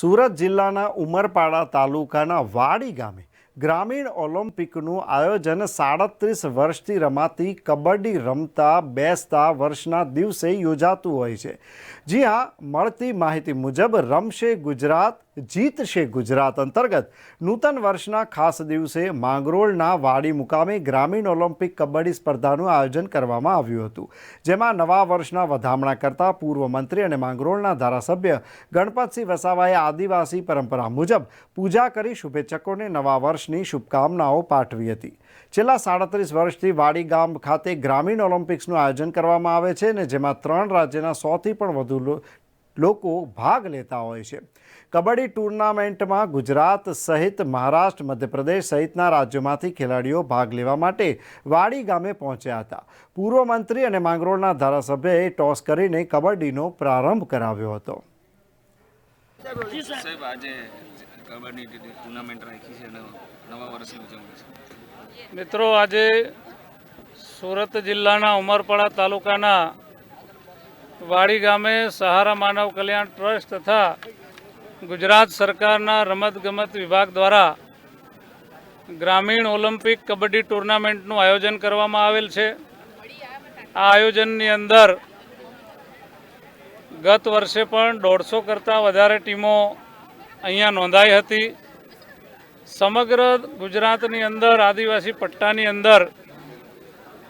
સુરત જિલ્લાના ઉમરપાડા તાલુકાના વાડી ગામે ગ્રામીણ ઓલિમ્પિકનું આયોજન સાડત્રીસ વર્ષથી રમાતી કબડ્ડી રમતા બેસતા વર્ષના દિવસે યોજાતું હોય છે. જી હા, મળતી માહિતી મુજબ રમશે ગુજરાત જીતશે ગુજરાત અંતર્ગત. નૂતન વર્ષના ખાસ દિવસે માંગરોળના વાડી મુકામે ગ્રામીણ ઓલિમ્પિક કબડ્ડી સ્પર્ધાનું આયોજન કરવામાં આવ્યું હતું. જેમાં નવા વર્ષના વધામણા કરતા પૂર્વ મંત્રી અને માંગરોળના ધારાસભ્ય ગણપતસિંહ વસાવાએ આદિવાસી પરંપરા મુજબ પૂજા કરી શુભેચ્છકોને નવા વર્ષની શુભકામનાઓ પાઠવી હતી. છેલ્લા સાડત્રીસ વર્ષથી વાડી ગામ ખાતે ગ્રામીણ ઓલિમ્પિક્સનું આયોજન કરવામાં આવે છે અને જેમાં ત્રણ રાજ્યના સોથી પણ વધુ લોકો ભાગ લેતા હોય છે. કબડ્ડી ટુર્નામેન્ટમાં ગુજરાત સહિત મહારાષ્ટ્ર મધ્યપ્રદેશ સહિતના રાજ્યોમાંથી ખેલાડીઓ ભાગ લેવા માટે વાડી ગામે પહોંચ્યા હતા. પૂર્વ મંત્રી અને માંગરોળના ધારાસભ્યએ ટોસ કરીને કબડ્ડીનો પ્રારંભ કરાવ્યો હતો. સાહેબ. આજે કબડ્ડી ટુર્નામેન્ટ રાખી છે અને નવા વર્ષની ઉજવણી છે. મિત્રો આજે સુરત જિલ્લાના ઉમરપાડા તાલુકાના વાડી ગામે સહારા માનવ કલ્યાણ ટ્રસ્ટ તથા ગુજરાત સરકારના રમતગમત વિભાગ દ્વારા ગ્રામીણ ઓલિમ્પિક કબડ્ડી ટુર્નામેન્ટનું આયોજન કરવામાં આવેલ છે. આ આયોજનની અંદર ગત વર્ષે પણ દોઢસો કરતાં વધારે ટીમો અહીંયા નોંધાઈ હતી. સમગ્ર ગુજરાતની અંદર, આદિવાસી પટ્ટાની અંદર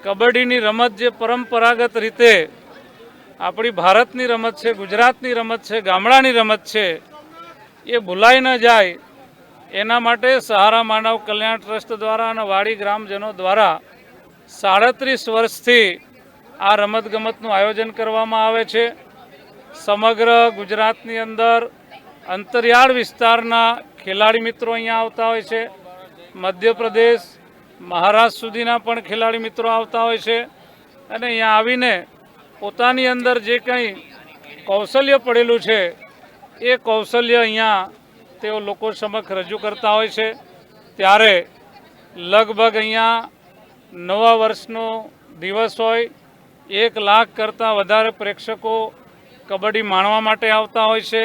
કબડ્ડીની રમત જે પરંપરાગત રીતે આપણી ભારતની રમત છે, ગુજરાતની રમત છે, ગામડાની રમત છે, એ ભૂલાઈ ન જાય. એના માટે સહારા માનવ કલ્યાણ ટ્રસ્ટ દ્વારા અને વાડી ગ્રામજનો દ્વારા સાડત્રીસ વર્ષથી આ રમતગમતનું આયોજન કરવામાં આવે છે. સમગ્ર ગુજરાતની અંદર અંતરિયાળ વિસ્તારના ખેલાડી મિત્રો અહીંયા આવતા હોય છે. મધ્યપ્રદેશ, મહારાષ્ટ્ર સુધીના પણ ખેલાડી મિત્રો આવતા હોય છે. અને અહીંયા આવીને પોતાની અંદર જે કંઈ કૌશલ્ય પડેલું છે, એ કૌશલ્ય અહીંયા તેઓ લોકો સમક્ષ રજૂ કરતા હોય છે. ત્યારે લગભગ અહીંયા નવા વર્ષનો દિવસ હોય, એક લાખ કરતાં વધારે પ્રેક્ષકો કબડ્ડી માણવા માટે આવતા હોય છે.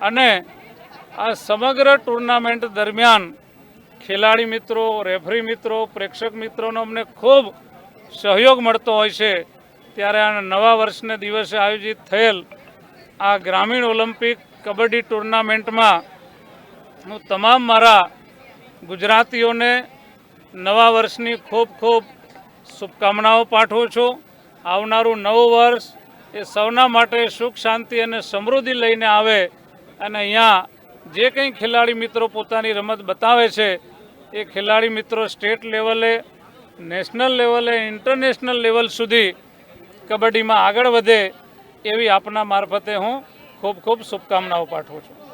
અને આ સમગ્ર ટુર્નામેન્ટ દરમિયાન ખેલાડી મિત્રો, રેફરી મિત્રો, પ્રેક્ષક મિત્રોનો અમને ખૂબ સહયોગ મળતો હોય છે. ત્યારે આ નવા વર્ષને દિવસે આયોજિત થયેલ આ ગ્રામીણ ઓલિમ્પિક કબડ્ડી ટુર્નામેન્ટમાં હું તમામ મારા ગુજરાતીઓને નવા વર્ષની ખૂબ ખૂબ શુભકામનાઓ પાઠવું છું. આવનારું નવું વર્ષ એ સૌના માટે સુખ, શાંતિ અને સમૃદ્ધિ લઈને આવે અને અહીંયા જે કંઈ ખેલાડી મિત્રો પોતાની રમત બતાવે છે એ ખેલાડી મિત્રો સ્ટેટ લેવલે, નેશનલ લેવલે, ઇન્ટરનેશનલ લેવલ સુધી કબડ્ડીમાં આગળ વધે એવી આપના મારફતે હું ખૂબ ખૂબ શુભકામનાઓ પાઠવું છું.